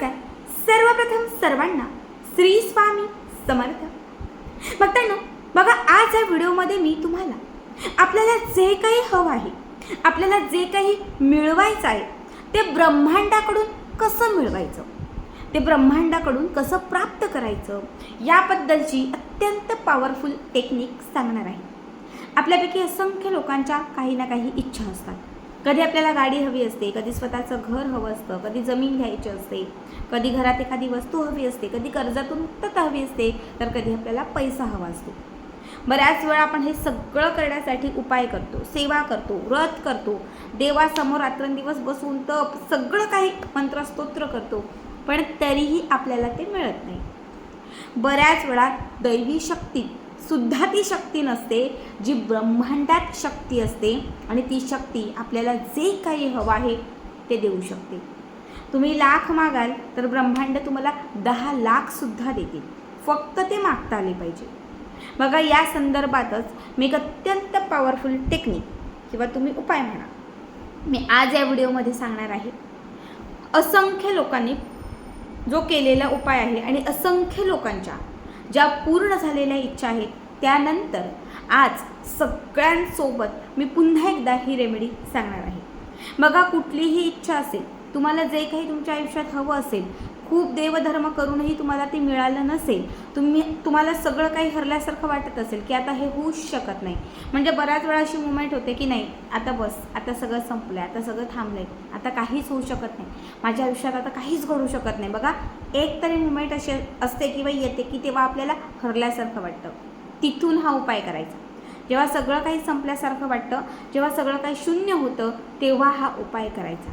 नमस्कार. सर्वप्रथम सर्वांना श्री स्वामी समर्थ. भक्तांनो बघा आज या व्हिडिओमध्ये मी तुम्हाला आपल्याला जे काही हवं आहे आपल्याला जे काही मिळवायचं आहे ते ब्रह्मांडाकडून कसं मिळवायचं? ते ब्रह्मांडाकडून कसं प्राप्त करायचं? याबद्दलची अत्यंत पॉवरफुल टेक्निक सांगणार आहे. आपल्यापैकी असंख्य लोकांच्या काही ना काही इच्छा असतात. कधी आपल्याला गाडी हवी असते कधी स्वतःचं घर हवं असतं कधी जमीन घ्यायची असते कधी घरात एखादी वस्तू हवी असते कधी कर्जातून मुक्तता हवी असते तर कधी आपल्याला पैसा हवा असतो. बऱ्याच वेळा आपण हे सगळं करण्यासाठी उपाय करतो सेवा करतो व्रत करतो देवासमोर रात्रंदिवस बसून तप सगळं काही मंत्रस्तोत्र करतो पण तरीही आपल्याला ते मिळत नाही. बऱ्याच वेळा दैवी शक्ती सुद्धा ती शक्ती नसते जी ब्रह्मांडात शक्ती असते आणि ती शक्ती आपल्याला जे काही हवं आहे ते देऊ शकते. तुम्ही लाख मागाल तर ब्रह्मांड तुम्हाला दहा लाखसुद्धा देतील. फक्त ते मागता आले पाहिजे. बघा या संदर्भातच मी एक अत्यंत पॉवरफुल टेक्निक किंवा तुम्ही उपाय म्हणा. मी आज या व्हिडिओमध्ये सांगणार आहे. असंख्य लोकांनी जो केलेला उपाय आहे आणि असंख्य लोकांच्या ज्या पूर्ण झालेल्या इच्छा आहेत त्यानंतर आज सगळ्यांसोबत मी पुन्हा एकदा ही रेमेडी सांगणार आहे. बघा कुठलीही इच्छा असेल तुम्हाला जे काही तुमच्या आयुष्यात हवं असेल खूप देवधर्म करूनही तुम्हाला ते मिळालं नसेल तुम्ही तुम्हाला सगळं काही हरल्यासारखं वाटत असेल की आता हे होऊच शकत नाही. म्हणजे बऱ्याच वेळा अशी मुवमेंट होते की नाही आता बस आता सगळं संपलं आहे आता सगळं थांबलं आहे आता काहीच होऊ शकत नाही. माझ्या आयुष्यात आता काहीच घडू शकत नाही. बघा एक तरी मुवमेंट अशी असते किंवा येते की तेव्हा आपल्याला हरल्यासारखं वाटतं. तिथून हा उपाय करायचा. जेव्हा सगळं काही संपल्यासारखं वाटतं जेव्हा सगळं काही शून्य होतं तेव्हा हा उपाय करायचा.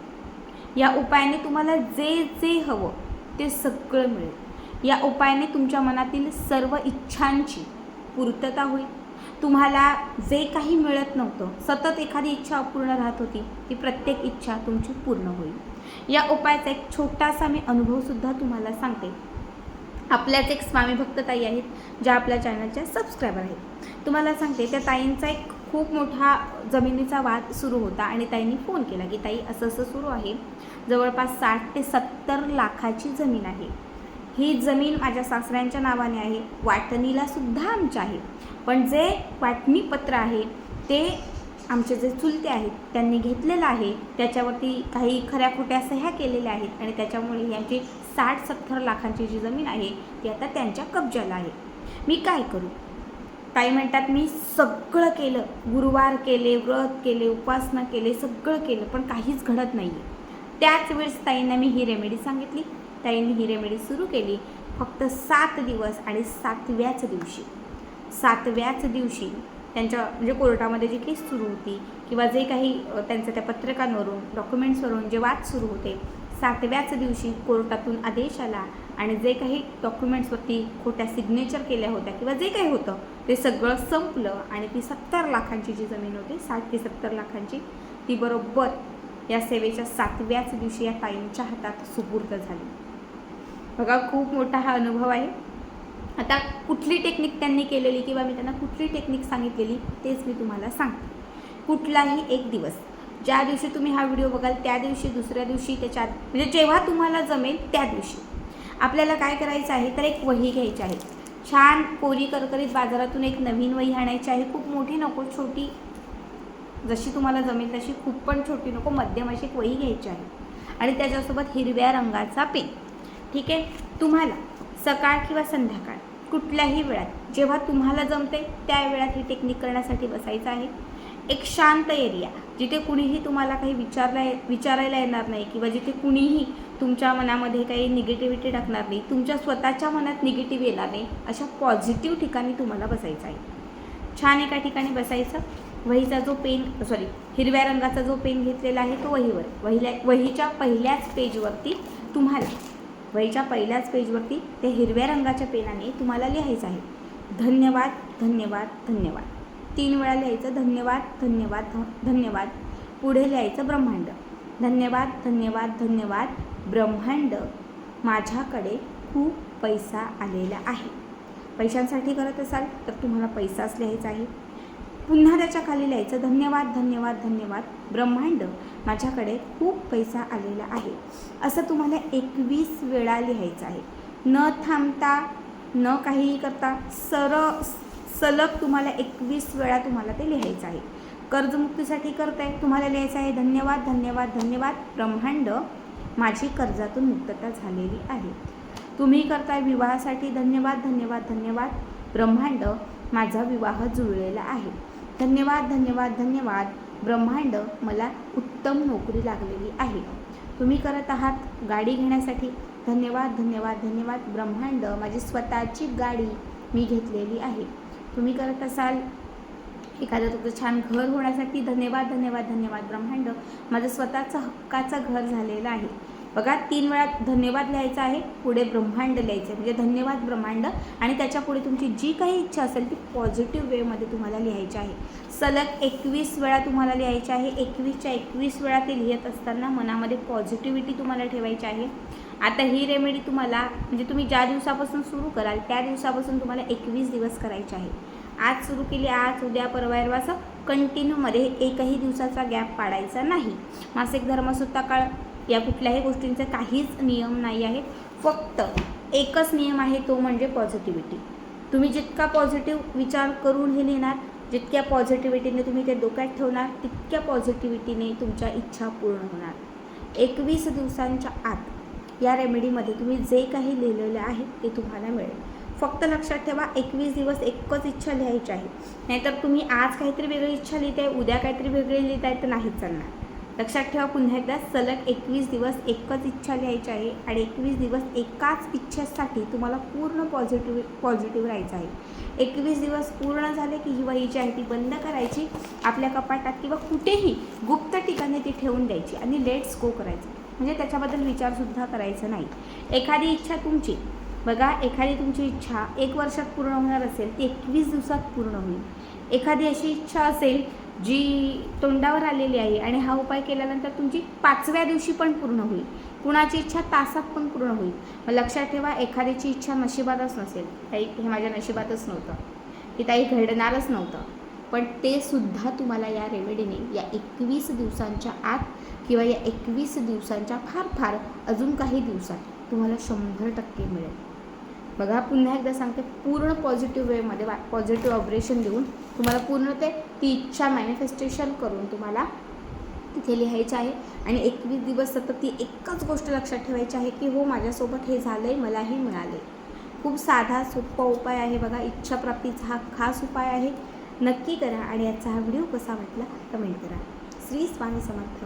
या उपायाने तुम्हाला जे जे हवं ते सगळं मिळेल. या उपायाने तुमच्या मनातील सर्व इच्छांची पूर्तता होईल. तुम्हाला जे काही मिळत नव्हतं सतत एखादी इच्छा अपूर्ण राहत होती ती प्रत्येक इच्छा तुमची पूर्ण होईल. या उपायाचा एक छोटासा मी अनुभवसुद्धा तुम्हाला सांगते. आपल्याच एक स्वामी भक्त ताई आहेत ज्या आपल्या चॅनलच्या सबस्क्रायबर आहेत. तुम्हाला सांगते त्या ताईंचा एक खूप मोठा जमिनीचा वाद सुरू होता आणि ताईंनी फोन केला की ताई असं असं सुरू आहे. जवळपास साठ ते सत्तर लाखाची जमीन आहे. ही जमीन माझ्या सासऱ्यांच्या नावाने आहे वाटणीला सुद्धा आमच्या आहे. पण जे वाटणीपत्र आहे ते आमचे जे चुलते आहेत त्यांनी घेतलेलं आहे. त्याच्यावरती काही खऱ्या खोट्या सह्या केलेल्या आहेत आणि त्याच्यामुळे यांची साठ सत्तर लाखांची जी जमीन आहे ती आता त्यांच्या कब्जाला आहे. मी काय करू? ताई म्हणतात मी सगळं केलं. गुरुवार केले व्रत केले उपासना केले सगळं केलं पण काहीच घडत नाही आहे त्याच वेळेस ताईंना मी ही रेमेडी सांगितली. ताईंनी ही रेमेडी सुरू केली. फक्त सात दिवस आणि सातव्याच दिवशी सातव्याच दिवशी त्यांच्या म्हणजे कोर्टामध्ये जी केस सुरू होती किंवा जे काही त्यांचं त्या पत्रकांवरून डॉक्युमेंट्सवरून जे वाद सुरू होते सातव्याच दिवशी कोर्टातून आदेश आला आणि जे काही डॉक्युमेंट्सवरती खोट्या सिग्नेचर केल्या होत्या किंवा जे काही होतं ते सगळं संपलं आणि ती सत्तर लाखांची जी जमीन होती साठ ते सत्तर लाखांची ती बरोबर या सेवेच्या सातव्याच दिवशी या ताईंच्या हातात सुपूर्द झाली. बघा खूप मोठा हा अनुभव आहे. आता कुठली टेक्निक त्यांनी केलेली किंवा मी त्यांना कुठली टेक्निक सांगितलेली तेच मी तुम्हाला सांगते. कुठलाही एक दिवस. ज्या दिवशी तुम्ही हा व्हिडिओ बघाल त्या दिवशी दुसऱ्या दिवशी त्याच्या म्हणजे जेव्हा तुम्हाला जमेल त्या दिवशी. आपल्याला काय करायचं आहे तर एक वही घ्यायची आहे. छान कोरी करकरीत बाजारातून एक नवीन वही आणायची आहे. खूप मोठी नको छोटी जशी तुम्हाला जमेल तशी खूप पण छोटी नको मध्यम अशी एक वही घ्यायची आहे. आणि त्याच्यासोबत हिरव्या रंगाचा पेन ठीक आहे? तुम्हाला सकाळ किंवा संध्याकाळ कुठल्याही वेळात जेव्हा तुम्हाला जमते त्या वेळात ही टेक्निक करण्यासाठी बसायचं आहे. एक शांत एरिया जिथे कुणीही तुम्हाला काही विचारला विचारायला येणार नाही किंवा जिथे कुणीही तुमच्या मनामध्ये काही निगेटिव्हिटी टाकणार नाही तुमच्या स्वतःच्या मनात निगेटिव्ह येणार नाही अशा पॉझिटिव्ह ठिकाणी तुम्हाला बसायचं आहे. छान एका ठिकाणी बसायचं. वहीचा जो पेन सॉरी हिरव्या रंगाचा जो पेन घेतलेला आहे तो वहीवर. वहिल्या वहीच्या पहिल्याच पेजवरती तुम्हाला वहीच्या पहिल्याच पेजवरती त्या हिरव्या रंगाच्या पेनाने तुम्हाला लिहायचं आहे. धन्यवाद धन्यवाद धन्यवाद. तीन वेळा लिहायचं धन्यवाद धन्यवाद धन्यवाद. पुढे लिहायचं ब्रह्मांड. धन्यवाद धन्यवाद धन्यवाद. ब्रह्मांड माझ्याकडे खूप पैसा आलेला आहे. पैशांसाठी करत असाल तर तुम्हाला पैसाच लिहायचा आहे. पुन्हा त्याच्याखाली लिहायचं. धन्यवाद धन्यवाद धन्यवाद. ब्रह्मांड माझ्याकडे खूप पैसा आलेला आहे. असं तुम्हाला एकवीस वेळा लिहायचं आहे. न थांबता न काहीही करता सर सलग तुम्हाला एकवीस वेळा तुम्हाला ते लिहायचं आहे. कर्जमुक्तीसाठी करताय तुम्हाला लिहायचं आहे धन्यवाद धन्यवाद धन्यवाद. ब्रह्मांड माझी कर्जातून मुक्तता झालेली आहे. तुम्ही करताय विवाहासाठी धन्यवाद धन्यवाद धन्यवाद. ब्रह्मांड माझा विवाह जुळलेला आहे. धन्यवाद धन्यवाद धन्यवाद. ब्रह्मांड मला उत्तम नोकरी लागलेली आहे. तुम्ही करत आहात गाडी घेण्यासाठी. धन्यवाद धन्यवाद धन्यवाद. ब्रह्मांड माझी स्वतःची गाडी मी घेतलेली आहे. तुम्ही करत असाल एखादं तुमचं छान घर होण्यासाठी धन्यवाद धन्यवाद धन्यवाद. ब्रह्मांड माझं स्वतःचं हक्काचं घर झालेलं आहे. बघा तीन वेळा धन्यवाद लिहायचा आहे पुढे ब्रह्मांड लिहायचं आहे. म्हणजे धन्यवाद ब्रह्मांड आणि त्याच्या पुढे तुमची जी काही इच्छा असेल ती पॉझिटिव्ह वेमध्ये तुम्हाला लिहायची आहे. सलग एकवीस वेळा तुम्हाला लिहायची आहे. एकवीसच्या एकवीस वेळा ते लिहित असताना मनामध्ये पॉझिटिव्हिटी तुम्हाला ठेवायची आहे. आता ही रेमेडी तुम्हाला म्हणजे तुम्ही ज्या दिवसापासून सुरू कराल त्या दिवसापासून तुम्हाला एकवीस दिवस करायचे आहे. आज सुरू केली आज उद्या परवा असं कंटिन्यूमध्ये एकही दिवसाचा गॅप पाडायचा नाही. मासिक धर्मसुद्धा काळ या कुठल्याही गोष्टींचा काहीच नियम नाही आहे फक्त एकच नियम आहे तो म्हणजे पॉझिटिव्हिटी तुम्ही जितका पॉझिटिव्ह विचार करून हे लिहिणार जितक्या पॉझिटिव्हिटीने तुम्ही ते डोक्यात ठेवणार तितक्या पॉझिटिव्हिटीने तुमच्या इच्छा पूर्ण होणार. एकवीस दिवसांच्या आत या रेमेडीमध्ये तुम्ही जे काही लिहिलेलं आहे ते तुम्हाला मिळेल. फक्त लक्षात ठेवा एकवीस दिवस एकच इच्छा लिहायची आहे. नाहीतर तुम्ही आज काहीतरी वेगळी इच्छा लिहिताय उद्या काहीतरी वेगळी लिहिताय तर नाहीच चालणार. लक्षात ठेवा पुन्हा एकदा सलग एकवीस दिवस एकच इच्छा लिहायची आहे आणि एकवीस दिवस एकाच इच्छेसाठी तुम्हाला पूर्ण पॉझिटिव्ह पॉझिटिव्ह राहायचं आहे. एकवीस दिवस पूर्ण झाले की ही वही जी आहे ती बंद करायची आपल्या कपाटात किंवा कुठेही गुप्त ठिकाणी ती ठेवून द्यायची आणि लेट्स गो करायचं. म्हणजे त्याच्याबद्दल विचारसुद्धा करायचं नाही. एखादी इच्छा तुमची बघा एखादी तुमची इच्छा एक वर्षात पूर्ण होणार असेल ती एकवीस दिवसात पूर्ण होईल. एखादी अशी इच्छा असेल जी तोंडावर आलेली आहे आणि हा उपाय केल्यानंतर तुमची पाचव्या दिवशी पण पूर्ण होईल. कुणाची इच्छा तासात पण पूर्ण होईल. मग लक्षात ठेवा एखाद्याची इच्छा नशिबातच नसेल. ताई हे माझ्या नशिबातच नव्हतं. की ताई घडणारच नव्हतं. पण ते सुद्धा तुम्हाला या रेमेडीने या एकवीस दिवसांच्या आत किंवा या एकवीस दिवसांच्या फार फार अजून काही दिवसात तुम्हाला शंभर टक्के मिळेल. बघा पुन्हा एकदा सांगते पूर्ण पॉझिटिव्ह वेमध्ये वा पॉझिटिव्ह ऑपरेशन देऊन तुम्हाला पूर्ण ते ती इच्छा मॅनिफेस्टेशन करून तुम्हाला तिथे लिहायचं आहे. आणि एकवीस दिवस सतत ती एकच गोष्ट लक्षात ठेवायची आहे की हो माझ्यासोबत हे झालं आहे मला हे मिळाले खूप साधा सोपा उपाय आहे बघा इच्छाप्राप्तीचा हा खास उपाय आहे. नक्की करा आणि याचा हा व्हिडिओ कसा वाटला कमेंट करा. श्री स्वामी समर्थ.